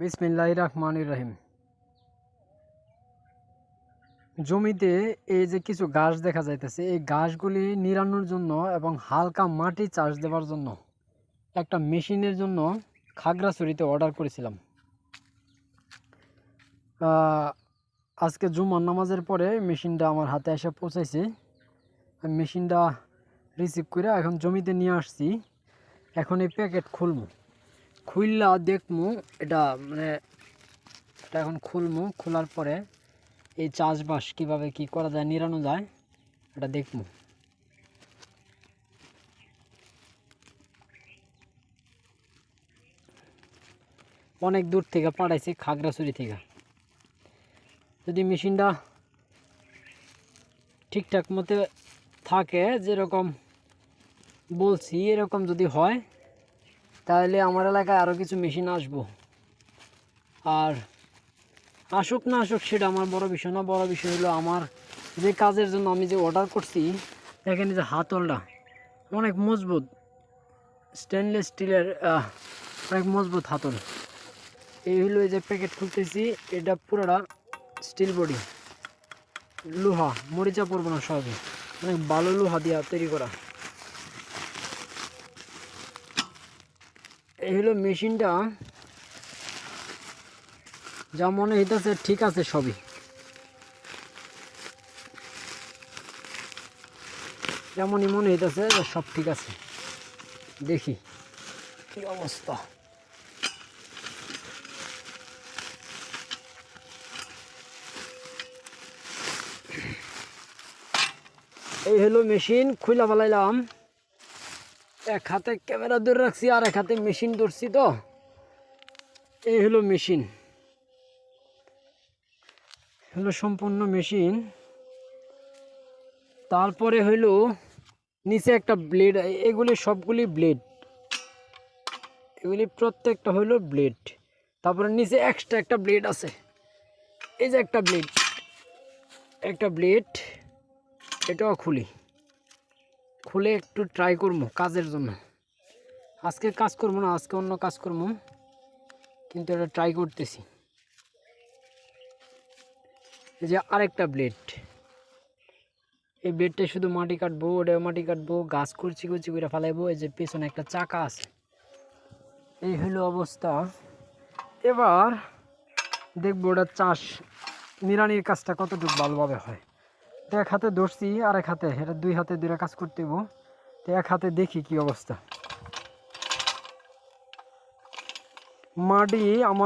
বিসমিল্লাহ রহমান রহিম। জমিতে এই যে কিছু ঘাস দেখা যাইতেছে, এই ঘাসগুলি নিরানোর জন্য এবং হালকা মাটি চাষ দেওয়ার জন্য একটা মেশিনের জন্য খাগড়াছড়িতে অর্ডার করেছিলাম। আজকে জুমার নামাজের পরে মেশিনটা আমার হাতে এসে পৌঁছাইছে। মেশিনটা রিসিভ করে এখন জমিতে নিয়ে আসছি। এখন এই প্যাকেট খুলবো। খুললা দেখমু, এটা মানে এটা এখন খুলমু, খোলার পরে এই চাষবাস কীভাবে কি করা যায় নিরানো যায়, এটা দেখমু। অনেক দূর থেকে পাঠাইছি, খাগড়াছড়ি থেকে। যদি মেশিনটা ঠিকঠাক মতে থাকে, যেরকম বলছি, এরকম যদি হয় তাহলে আমার এলাকায় আরও কিছু মেশিন আসব। আর আসুক না আসুক, সেটা আমার বড় বিষয় না, বড় বিষয় হলো আমার যে কাজের জন্য আমি যে অর্ডার করছি এখানে যে হাতলটা অনেক মজবুত। স্টেনলেস স্টিলের অনেক মজবুত হাতল। এই হলো এই যে প্যাকেট খুলতেছি, এটা পুরোটা স্টিল বডি লোহা, মরিচা পড়ব না সবই অনেক ভালো লোহা দিয়া তৈরি করা। এই হলো মেশিনটা। যা মনে হইতেছে ঠিক আছে সবই। যেমনই মনে হইতেছে সব ঠিক আছে। দেখি, কি অবস্থা। এই হলো মেশিন খুলে ফেলাইলাম। এক হাতে ক্যামেরা ধরে রাখছি, আর এক হাতে মেশিন ধরছি তো। এই হলো মেশিন। হলো সম্পূর্ণ মেশিন। তারপরে হইল নিচে একটা ব্লেড, এগুলি সবগুলি ব্লেড। এগুলি প্রত্যেকটা হইল ব্লেড। তারপরে নিচে এক্সট্রা একটা ব্লেড আছে। এই যে একটা ব্লেড একটা ব্লেড, এটাও খুলি। খুলে একটু ট্রাই করব কাজের জন্য। আজকে কাজ করব না, আজকে অন্য কাজ করব। কিন্তু এটা ট্রাই করতেছি। এই যে আরেকটা ব্লেড এই ব্লেডটা শুধু মাটি কাটবো ওটা মাটি কাটবো, গাছ করছি করছি করে ফেলাইবো, এই যে পেছনে একটা চাকা আছে। এই হলো অবস্থা। এবার দেখব ওটা চাষ নিরানির কাজটা কতটুকু ভালোভাবে হয়। তো এক হাতে ধরছি আর এক হাতে, এটা দুই হাতে দুইটা কাজ করতে হব তো এক হাতে দেখি কি অবস্থা। মাটি আমার